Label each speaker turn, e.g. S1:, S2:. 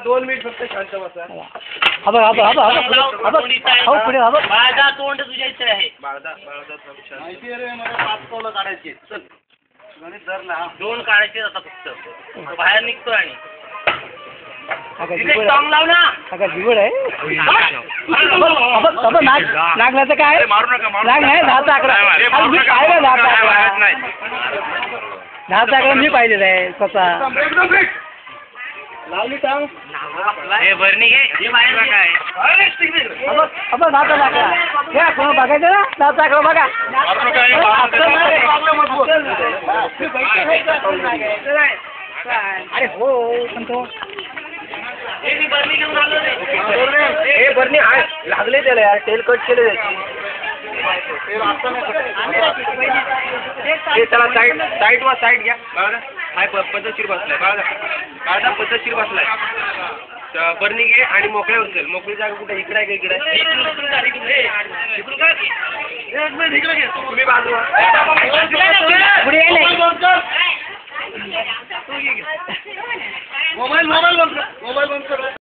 S1: दोन मिनिट फक्त शांत बसा
S2: माझा तोंड तुझ्या इथे आहे
S1: बाळदा बाळदा थांब, शांत. काढायची चल गणित धरला
S2: दोन काढायचे आता फक्त बाहेर निघतोय आणि
S3: हा
S2: टॉंग लाव ना
S3: हा जिवड आहे हा हा बघ, नाग नागण्याचं काय नाग नाही दहाचा आकडा अरे मी पाहिलं दहाचा आकडा. दहाचा आकडा मी पाहिलेला आहे स्वतः. लावली टांग
S2: हे भरणी घे हे.
S3: हा हा दहाचा आकडा घ्या कोण बघायचं ना दहाचा आकडा बघा
S1: हे.
S3: अरे हो पण तो
S2: हे भरणी घेऊन आलो रे
S1: बरणी. आहे. लागले त्याला यार. टेल कट केले हे चला साईड साईड वा साईड घ्या. बघा हाय प- पद्धतशीर बसलाय. बघा काढा पद्धतशीर बसलाय. बरणी घे आणि मोकळे उचल मोकळी जागा कुठे? इकडे आहे का इकडे?
S2: इकडून उचलून
S1: মোবাইল মোবাইল বন্ধ মোবাইল বন্ধ করো।